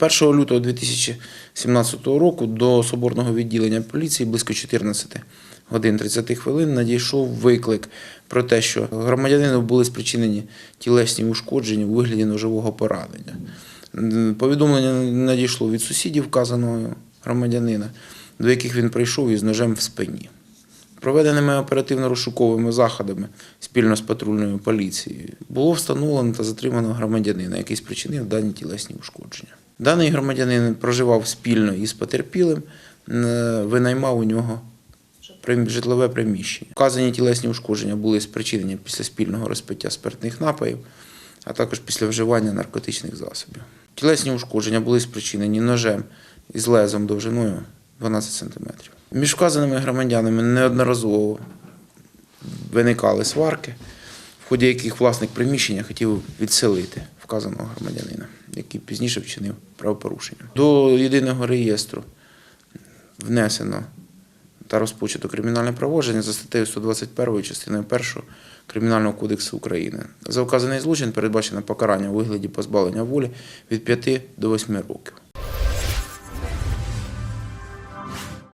1 лютого 2017 року до соборного відділення поліції близько 14 годин 30 хвилин надійшов виклик про те, що громадянину були спричинені тілесні ушкодження у вигляді ножового поранення. Повідомлення надійшло від сусідів вказаного громадянина, до яких він прийшов із ножем в спині. Проведеними оперативно-розшуковими заходами спільно з патрульною поліцією було встановлено та затримано громадянина, який спричинив дані тілесні ушкодження. Даний громадянин проживав спільно із потерпілим, винаймав у нього житлове приміщення. Вказані тілесні ушкодження були спричинені після спільного розпиття спиртних напоїв, а також після вживання наркотичних засобів. Тілесні ушкодження були спричинені ножем із лезом довжиною 12 см. Між вказаними громадянами неодноразово виникали сварки, в ході яких власник приміщення хотів відселити вказаного громадянина, який пізніше вчинив правопорушення. До єдиного реєстру внесено та розпочато кримінальне провадження за статтею 121 частиною 1 Кримінального кодексу України. За вказаний злочин передбачено покарання у вигляді позбавлення волі від 5 до 8 років.